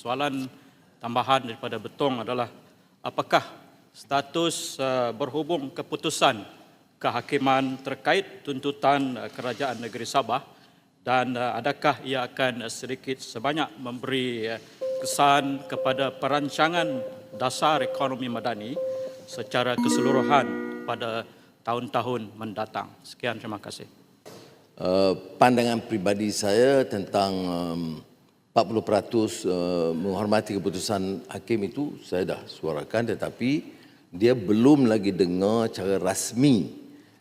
soalan tambahan daripada Betong adalah apakah status uh, berhubung keputusan kehakiman terkait tuntutan uh, kerajaan negeri Sabah dan uh, adakah ia akan sedikit sebanyak memberi kesan kepada perancangan dasar ekonomi madani secara keseluruhan pada tahun-tahun mendatang. Sekian terima kasih. Uh, pandangan pribadi saya tentang um, 40% uh, menghormati keputusan hakim itu saya dah suarakan tetapi dia belum lagi dengar cara rasmi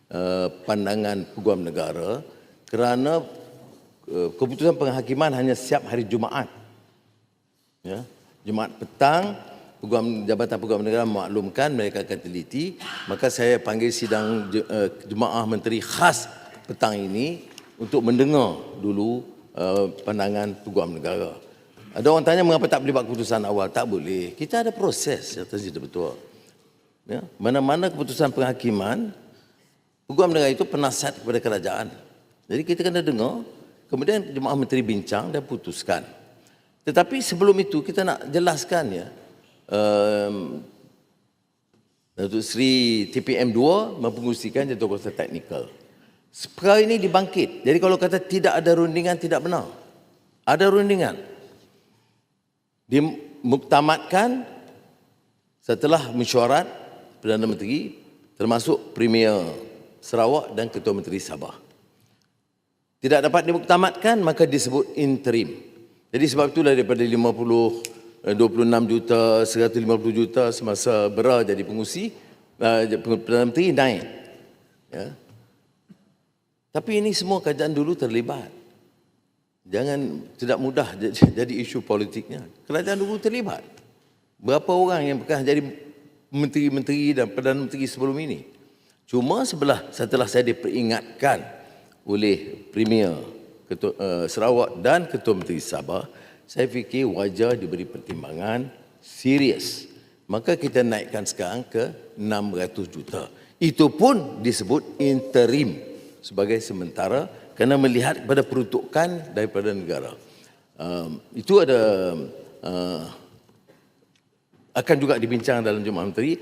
uh, pandangan peguam negara kerana uh, keputusan penghakiman hanya siap hari Jumaat. Ya. Jumaat petang Peguam Jabatan Peguam Negara memaklumkan mereka akan teliti maka saya panggil sidang uh, Jemaah Menteri khas petang ini untuk mendengar dulu uh, pandangan Peguam Negara. Ada orang tanya mengapa tak boleh buat keputusan awal? Tak boleh. Kita ada proses yang tersedia betul. Ya, mana-mana keputusan penghakiman Peguam Negara itu penasihat kepada kerajaan. Jadi kita kena dengar, kemudian Jemaah Menteri bincang dan putuskan. Tetapi sebelum itu kita nak jelaskan ya, um, Datuk Seri TPM 2 mempengusikan jatuh kuasa teknikal. Perkara ini dibangkit. Jadi kalau kata tidak ada rundingan, tidak benar. Ada rundingan. Dimuktamadkan setelah mesyuarat Perdana Menteri termasuk Premier Sarawak dan Ketua Menteri Sabah. Tidak dapat dimuktamadkan maka disebut interim. Jadi sebab itulah daripada 50 eh, 26 juta 150 juta semasa Bera jadi pengusi eh, Perdana Menteri naik. Ya. Tapi ini semua kerajaan dulu terlibat. Jangan tidak mudah jadi, isu politiknya. Kerajaan dulu terlibat. Berapa orang yang bekas jadi menteri-menteri dan perdana menteri sebelum ini? Cuma sebelah setelah saya diperingatkan oleh Premier Ketua, uh, Sarawak dan Ketua Menteri Sabah, saya fikir wajar diberi pertimbangan serius. Maka kita naikkan sekarang ke 600 juta. Itu pun disebut interim sebagai sementara kerana melihat kepada peruntukan daripada negara. Um, itu ada uh, akan juga dibincang dalam Jemaah Menteri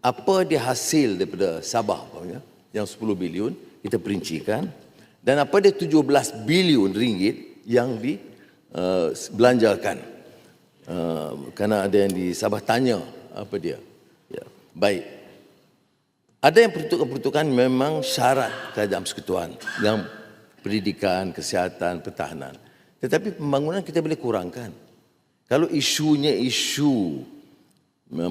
apa dia hasil daripada Sabah umpamanya, yang 10 bilion kita perincikan dan apa dia 17 bilion ringgit yang dibelanjakan. Uh, kerana ada yang di Sabah tanya apa dia. Ya, baik. Ada yang peruntukan-peruntukan memang syarat kerajaan persekutuan yang pendidikan, kesihatan, pertahanan. Tetapi pembangunan kita boleh kurangkan. Kalau isunya isu 40%,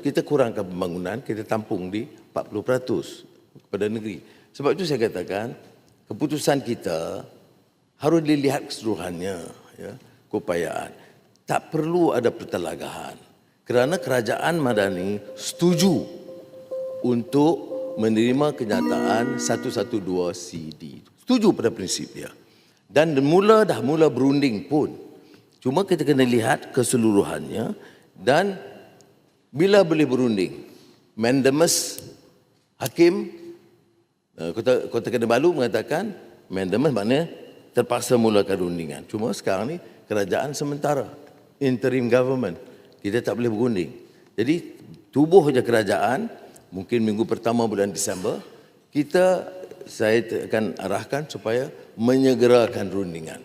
kita kurangkan pembangunan, kita tampung di 40% kepada negeri. Sebab itu saya katakan, keputusan kita harus dilihat keseluruhannya, ya, keupayaan. Tak perlu ada pertelagahan. Kerana kerajaan Madani setuju untuk menerima kenyataan 112 CD. Setuju pada prinsip dia. Dan mula dah mula berunding pun. Cuma kita kena lihat keseluruhannya dan bila boleh berunding. Mandamus Hakim eh, Kota, Kota Kinabalu mengatakan mandamus maknanya terpaksa mulakan rundingan. Cuma sekarang ni kerajaan sementara. Interim government. Kita tak boleh berunding. Jadi tubuh je kerajaan mungkin minggu pertama bulan Disember kita saya akan arahkan supaya menyegerakan rundingan.